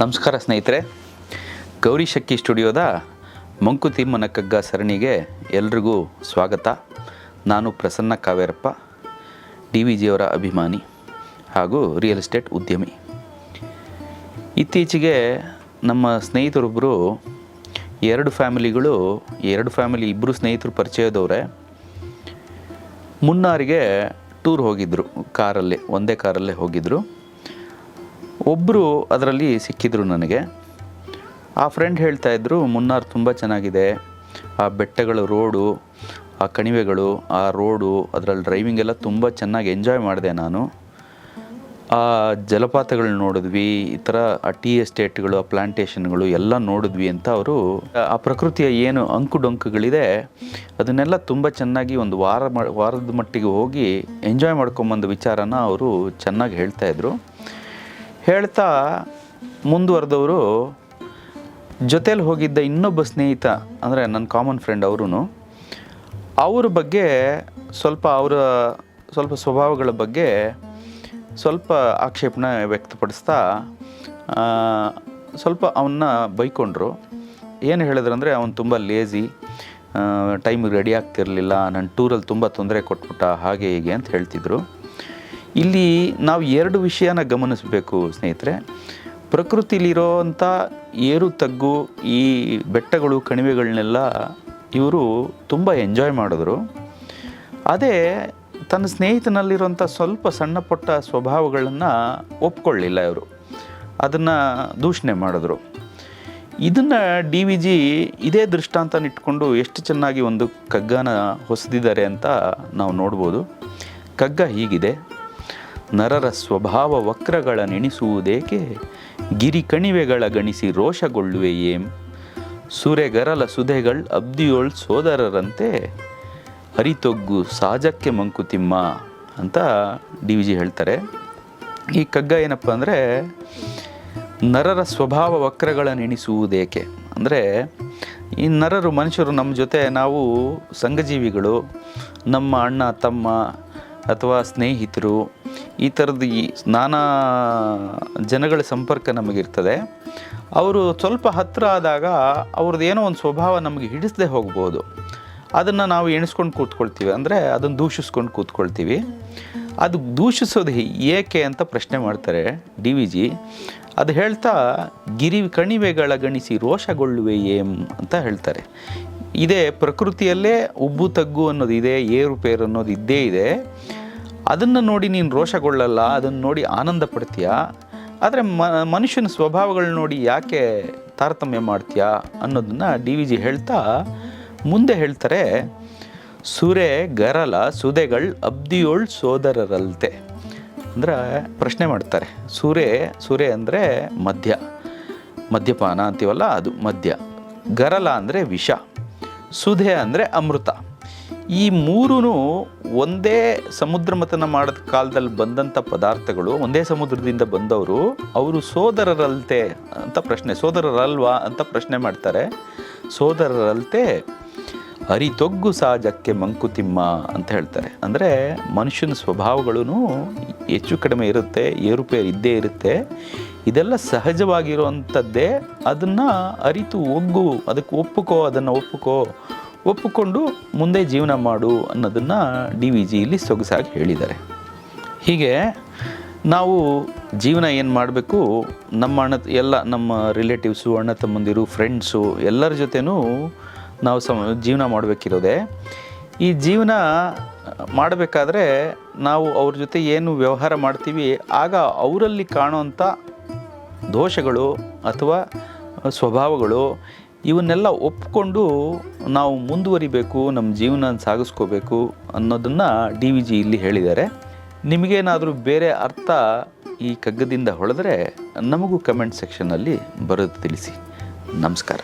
ನಮಸ್ಕಾರ ಸ್ನೇಹಿತರೆ. ಗೌರಿ ಶಕ್ಕಿ ಸ್ಟುಡಿಯೋದ ಮಂಕುತಿಮ್ಮನ ಕಗ್ಗ ಸರಣಿಗೆ ಎಲ್ರಿಗೂ ಸ್ವಾಗತ. ನಾನು ಪ್ರಸನ್ನ ಕಾವೇರಪ್ಪ, ಡಿ ವಿ ಜಿಯವರ ಅಭಿಮಾನಿ ಹಾಗೂ ರಿಯಲ್ ಎಸ್ಟೇಟ್ ಉದ್ಯಮಿ. ಇತ್ತೀಚೆಗೆ ನಮ್ಮ ಸ್ನೇಹಿತರೊಬ್ಬರು ಎರಡು ಫ್ಯಾಮಿಲಿಗಳು, ಎರಡು ಫ್ಯಾಮಿಲಿ ಇಬ್ಬರು ಸ್ನೇಹಿತರು ಪರಿಚಯದವರೇ, ಮುನ್ನಾರಿಗೆ ಟೂರ್ ಹೋಗಿದ್ದರು ಕಾರಲ್ಲಿ, ಒಂದೇ ಕಾರಲ್ಲೇ ಹೋಗಿದ್ದರು ಒಬ್ಬರು ಅದರಲ್ಲಿ ಸಿಕ್ಕಿದ್ರು ನನಗೆ. ಆ ಫ್ರೆಂಡ್ ಹೇಳ್ತಾ ಇದ್ರು, ಮುನ್ನಾರ್ ತುಂಬ ಚೆನ್ನಾಗಿದೆ. ಆ ಬೆಟ್ಟಗಳು, ರೋಡು, ಆ ಕಣಿವೆಗಳು, ಆ ರೋಡು, ಅದರಲ್ಲಿ ಡ್ರೈವಿಂಗ್ ಎಲ್ಲ ತುಂಬ ಚೆನ್ನಾಗಿ ಎಂಜಾಯ್ ಮಾಡಿದೆ ನಾನು. ಆ ಜಲಪಾತಗಳು ನೋಡಿದ್ವಿ, ಈ ಥರ ಆ ಟೀ ಎಸ್ಟೇಟ್ಗಳು ಆ ಪ್ಲಾಂಟೇಶನ್ಗಳು ಎಲ್ಲ ನೋಡಿದ್ವಿ ಅಂತ ಅವರು, ಆ ಪ್ರಕೃತಿಯ ಏನು ಅಂಕು ಡೊಂಕುಗಳಿದೆ ಅದನ್ನೆಲ್ಲ ತುಂಬ ಚೆನ್ನಾಗಿ ಒಂದು ವಾರ ವಾರದ ಮಟ್ಟಿಗೆ ಹೋಗಿ ಎಂಜಾಯ್ ಮಾಡ್ಕೊಂಬಂದ ವಿಚಾರನ ಅವರು ಚೆನ್ನಾಗಿ ಹೇಳ್ತಾ ಇದ್ರು. ಹೇಳ್ತಾ ಮುಂದುವರೆದವರು, ಜೊತೇಲಿ ಹೋಗಿದ್ದ ಇನ್ನೊಬ್ಬ ಸ್ನೇಹಿತ, ಅಂದರೆ ನನ್ನ ಕಾಮನ್ ಫ್ರೆಂಡ್ ಅವರು ಅವ್ರ ಬಗ್ಗೆ ಸ್ವಲ್ಪ ಅವರ ಸ್ವಲ್ಪ ಸ್ವಭಾವಗಳ ಬಗ್ಗೆ ಸ್ವಲ್ಪ ಆಕ್ಷೇಪಣ ವ್ಯಕ್ತಪಡಿಸ್ತಾ ಸ್ವಲ್ಪ ಅವನ್ನ ಬೈಕೊಂಡ್ರು. ಏನು ಹೇಳಿದ್ರಂದರೆ ಅವನು ತುಂಬ ಲೇಜಿ ಟೈಮಿಗೆ ರೆಡಿ ಆಗ್ತಿರಲಿಲ್ಲ ನನ್ನ ಟೂರಲ್ಲಿ ತುಂಬ ತೊಂದರೆ ಕೊಟ್ಬಿಟ್ಟ, ಹಾಗೆ ಹೀಗೆ ಅಂತ ಹೇಳ್ತಿದ್ರು. ಇಲ್ಲಿ ನಾವು ಎರಡು ವಿಷಯನ ಗಮನಿಸಬೇಕು ಸ್ನೇಹಿತರೆ. ಪ್ರಕೃತಿಲಿರೋವಂಥ ಏರು, ತಗ್ಗು, ಈ ಬೆಟ್ಟಗಳು ಕಣಿವೆಗಳನ್ನೆಲ್ಲ ಇವರು ತುಂಬ ಎಂಜಾಯ್ ಮಾಡಿದ್ರು. ಅದೇ ತನ್ನ ಸ್ನೇಹಿತನಲ್ಲಿರುವಂಥ ಸ್ವಲ್ಪ ಸಣ್ಣ ಪುಟ್ಟ ಸ್ವಭಾವಗಳನ್ನು ಒಪ್ಕೊಳ್ಳಿಲ್ಲ ಇವರು. ಅದನ್ನು ದೂಷಣೆ ಮಾಡಿದ್ರು. ಇದನ್ನು ಡಿ ವಿ ಜಿ ಇದೇ ದೃಷ್ಟಾಂತನ ಇಟ್ಕೊಂಡು ಎಷ್ಟು ಚೆನ್ನಾಗಿ ಒಂದು ಕಗ್ಗನ ಹೊಸದಿದ್ದಾರೆ ಅಂತ ನಾವು ನೋಡ್ಬೋದು. ಕಗ್ಗ ಹೀಗಿದೆ. ನರರ ಸ್ವಭಾವ ವಕ್ರಗಳ ನೆಣಿಸುವುದೇಕೆ? ಗಿರಿ ಕಣಿವೆಗಳ ಗಣಿಸಿ ರೋಷಗೊಳ್ಳುವೆ ಏಂ ಸುರೆಗರಲ ಸುಧೆಗಳ್ ಅಬ್ದಿಯೋಳ್ ಸೋದರರಂತೆ? ಹರಿತೊಗ್ಗು ಸಾಜಕ್ಕೆ ಮಂಕುತಿಮ್ಮ ಅಂತ ಡಿ ವಿ ಜಿ ಹೇಳ್ತಾರೆ. ಈ ಕಗ್ಗ ಏನಪ್ಪ ಅಂದರೆ, ನರರ ಸ್ವಭಾವ ವಕ್ರಗಳ ನೆಣಿಸುವುದೇಕೆ? ಅಂದರೆ, ಈ ನರರು ಮನುಷ್ಯರು ನಮ್ಮ ಜೊತೆ ನಾವು ಸಂಘಜೀವಿಗಳು, ನಮ್ಮ ಅಣ್ಣ, ತಮ್ಮ ಅಥವಾ ಸ್ನೇಹಿತರು ಈ ಥರದ ಈ ನಾನಾ ಜನಗಳ ಸಂಪರ್ಕ ನಮಗಿರ್ತದೆ. ಅವರು ಸ್ವಲ್ಪ ಹತ್ತಿರ ಆದಾಗ ಅವ್ರದ್ದು ಏನೋ ಒಂದು ಸ್ವಭಾವ ನಮಗೆ ಹಿಡಿಸದೆ ಹೋಗ್ಬೋದು. ಅದನ್ನು ನಾವು ಎಣಿಸ್ಕೊಂಡು ಕೂತ್ಕೊಳ್ತೀವಿ. ಅಂದರೆ ಅದನ್ನು ದೂಷಿಸ್ಕೊಂಡು ಕೂತ್ಕೊಳ್ತೀವಿ. ಅದು ದೂಷಿಸೋದು ಏಕೆ ಅಂತ ಪ್ರಶ್ನೆ ಮಾಡ್ತಾರೆ ಡಿ ವಿ ಜಿ. ಅದು ಹೇಳ್ತಾ, ಗಿರಿ ಕಣಿವೆಗಳ ಗಣಿಸಿ ರೋಷಗೊಳ್ಳುವೆ ಏಮ್ ಅಂತ ಹೇಳ್ತಾರೆ. ಇದೇ ಪ್ರಕೃತಿಯಲ್ಲೇ ಉಬ್ಬು ತಗ್ಗು ಅನ್ನೋದು ಇದೆ, ಏರುಪೇರು ಅನ್ನೋದು ಇದ್ದೇ ಇದೆ. ಅದನ್ನು ನೋಡಿ ನೀನು ರೋಷಗೊಳ್ಳಲ್ಲ, ಅದನ್ನು ನೋಡಿ ಆನಂದ ಪಡ್ತೀಯಾ ಆದರೆ ಮನುಷ್ಯನ ಸ್ವಭಾವಗಳನ್ನ ನೋಡಿ ಯಾಕೆ ತಾರತಮ್ಯ ಮಾಡ್ತೀಯಾ ಅನ್ನೋದನ್ನು ಡಿ ವಿ ಜಿ ಹೇಳ್ತಾ ಮುಂದೆ ಹೇಳ್ತಾರೆ, ಸುರೆ ಗರಲ ಸುದೆಗಳ್ ಅಬ್ದಿಯೋಳ್ ಸೋದರರಲ್ತೆ. ಅಂದ್ರೆ ಪ್ರಶ್ನೆ ಮಾಡ್ತಾರೆ, ಸುರೆ ಸುರೆ ಅಂದರೆ ಮದ್ಯ, ಮದ್ಯಪಾನ ಅಂತೀವಲ್ಲ ಅದು ಮದ್ಯ, ಗರಲ ಅಂದರೆ ವಿಷ, ಸುಧೆ ಅಂದರೆ ಅಮೃತ. ಈ ಮೂರೂ ಒಂದೇ ಸಮುದ್ರ ಮತನ ಮಾಡಿದ ಕಾಲದಲ್ಲಿ ಬಂದಂಥ ಪದಾರ್ಥಗಳು, ಒಂದೇ ಸಮುದ್ರದಿಂದ ಬಂದವರು, ಅವರು ಸೋದರರಲ್ತೆ ಅಂತ ಪ್ರಶ್ನೆ, ಸೋದರರಲ್ವಾ ಅಂತ ಪ್ರಶ್ನೆ ಮಾಡ್ತಾರೆ. ಸೋದರರಲ್ತೆ ಅರಿತೊಗ್ಗು ಸಹಜಕ್ಕೆ ಮಂಕುತಿಮ್ಮ ಅಂತ ಹೇಳ್ತಾರೆ. ಅಂದರೆ ಮನುಷ್ಯನ ಸ್ವಭಾವಗಳೂ ಹೆಚ್ಚು ಕಡಿಮೆ ಇರುತ್ತೆ ಏರುಪೇರು ಇದ್ದೇ ಇರುತ್ತೆ. ಇದೆಲ್ಲ ಸಹಜವಾಗಿರುವಂಥದ್ದೇ, ಅದನ್ನು ಅರಿತು ಒಗ್ಗು, ಅದಕ್ಕೆ ಒಪ್ಪುಕೋ, ಅದನ್ನು ಒಪ್ಪುಕೋ ಒಪ್ಪಿಕೊಂಡು ಮುಂದೆ ಜೀವನ ಮಾಡು ಅನ್ನೋದನ್ನು ಡಿ ವಿ ಜಿಯಲ್ಲಿ ಸೊಗಸಾಗಿ ಹೇಳಿದ್ದಾರೆ. ಹೀಗೆ ನಾವು ಜೀವನ ಏನು ಮಾಡಬೇಕು, ನಮ್ಮ ಅಣ್ಣ ಎಲ್ಲ ನಮ್ಮ ರಿಲೇಟಿವ್ಸು ಅಣ್ಣ ತಮ್ಮಂದಿರು ಫ್ರೆಂಡ್ಸು ಎಲ್ಲರ ಜೊತೆನೂ ನಾವು ಸಮ, ಜೀವನ ಮಾಡಬೇಕಿರೋದೆ. ಈ ಜೀವನ ಮಾಡಬೇಕಾದ್ರೆ ನಾವು ಅವ್ರ ಜೊತೆ ಏನು ವ್ಯವಹಾರ ಮಾಡ್ತೀವಿ, ಆಗ ಅವರಲ್ಲಿ ಕಾಣುವಂಥ ದೋಷಗಳು ಅಥವಾ ಸ್ವಭಾವಗಳು ಇವನ್ನೆಲ್ಲ ಒಪ್ಕೊಂಡು ನಾವು ಮುಂದುವರಿಬೇಕು, ನಮ್ಮ ಜೀವನ ಸಾಗಿಸ್ಕೋಬೇಕು ಅನ್ನೋದನ್ನು ಡಿ ವಿ ಜಿ ಇಲ್ಲಿ ಹೇಳಿದ್ದಾರೆ. ನಿಮಗೇನಾದರೂ ಬೇರೆ ಅರ್ಥ ಈ ಕಗ್ಗದಿಂದ ಹೊಳೆದ್ರೆ ನಮಗೂ ಕಮೆಂಟ್ ಸೆಕ್ಷನ್ನಲ್ಲಿ ಬರೋದು ತಿಳಿಸಿ. ನಮಸ್ಕಾರ.